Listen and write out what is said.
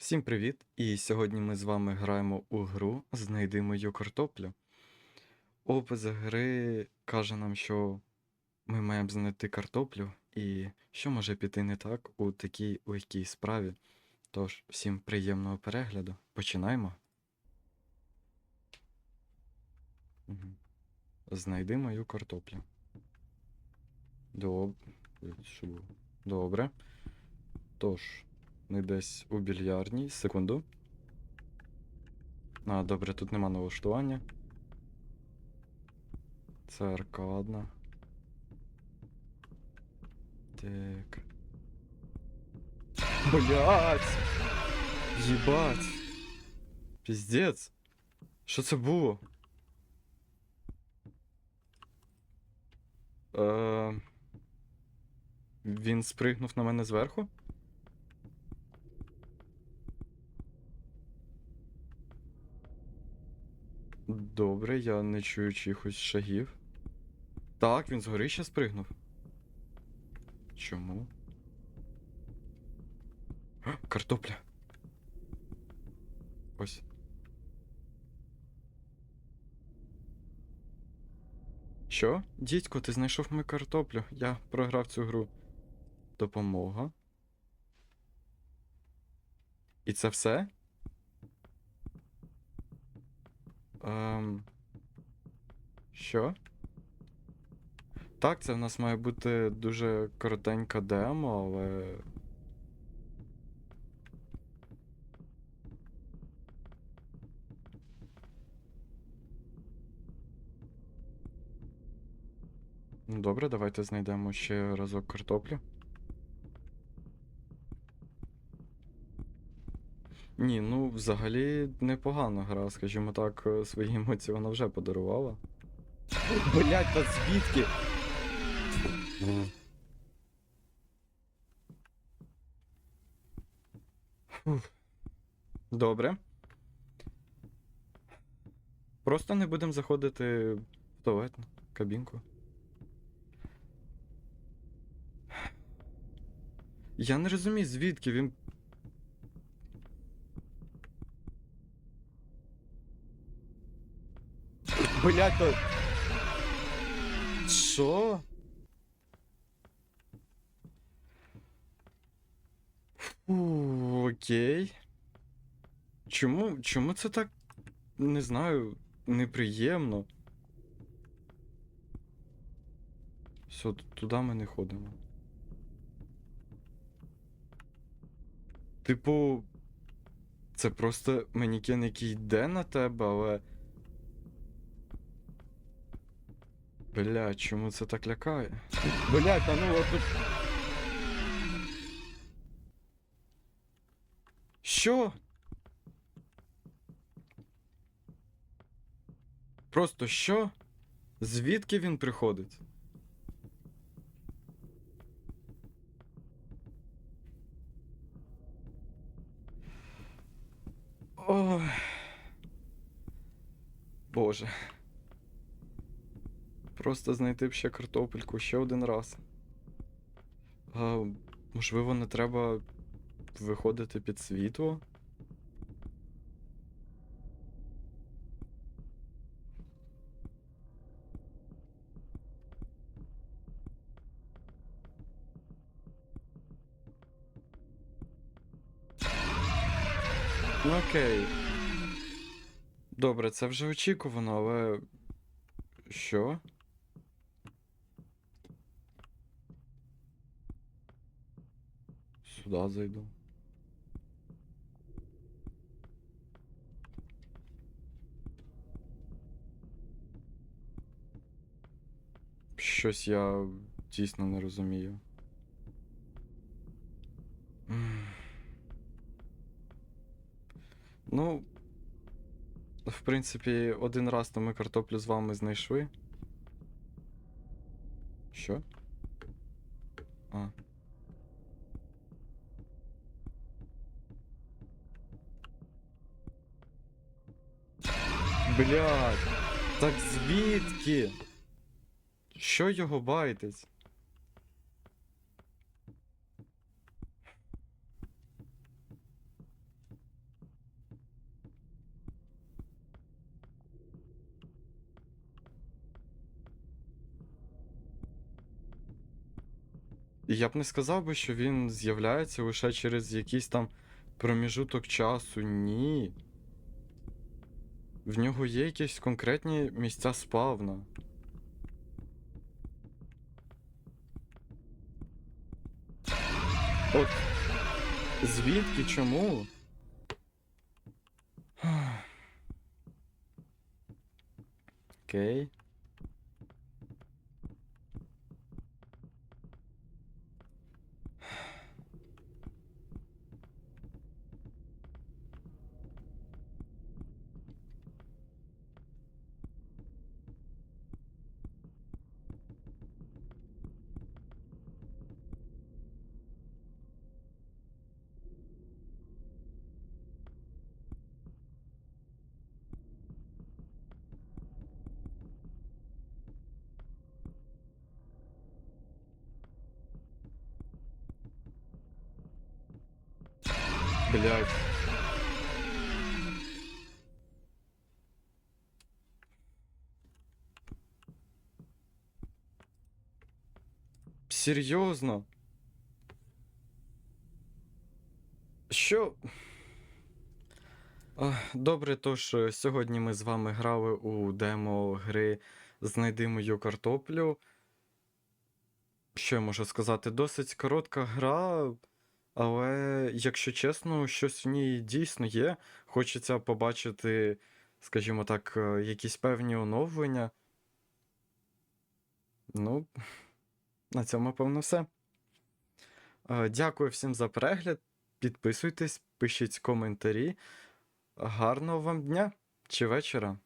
Всім привіт! І сьогодні ми з вами граємо у гру Знайди мою картоплю. Опис гри каже нам, що ми маємо знайти картоплю, і що може піти не так у такій легкій справі. Тож, всім приємного перегляду. Починаємо. Знайди мою картоплю. Доб... Добре. Тож, ми десь у більярдній. Секунду. А, добре, тут нема налаштування. Це аркадна. Так. Блять! Єбать! Піздець! Що це було? Е... Він спригнув на мене зверху? Добре, я не чую чихось шагів. Так, він згори ще спригнув. Чому? А, картопля. Ось. Що? Дідько, ти знайшов мою картоплю. Я програв цю гру. Допомога. І це все? Ем... Що? Так, це в нас має бути дуже коротенька демо, але. Ну, Добре, давайте знайдемо ще разок картоплю. Ні, ну взагалі непогана гра, скажімо так, е, свої емоції вона вже подарувала. Блять, та звідки? Добре. Просто не будемо заходити в туалет, кабінку. Я не розумію, звідки він. Блять, то. Що? Фу, окей. Чому, чому це так, не знаю, неприємно? Все, туди ми не ходимо. Типу, це просто манікен, який йде на тебе, але. Бля, чому це так лякає? Блять, та ну от. Що? Просто що? Звідки він приходить? Ой. Боже. Просто знайти б ще картопельку ще один раз. А, можливо, не треба виходити під світло? Ну окей. Добре, це вже очікувано, але. Що? Сюди зайду. Щось я дійсно не розумію. Ну, в принципі, один раз то ми картоплю з вами знайшли. Що? А. Блядь, так звідки? Що його байтить? Я б не сказав би, що він з'являється лише через якийсь там проміжуток часу. Ні. В нього є якісь конкретні місця спавна. От звідки чому? Окей. Блядь. Серйозно? Що? Добре, тож сьогодні ми з вами грали у демо гри Знайди мою картоплю. Що я можу сказати? Досить коротка гра, але, якщо чесно, щось в ній дійсно є. Хочеться побачити, скажімо так, е, якісь певні оновлення. Ну, на цьому, певно, все. Е, Дякую всім за перегляд. Підписуйтесь, пишіть коментарі. Гарного вам дня чи вечора.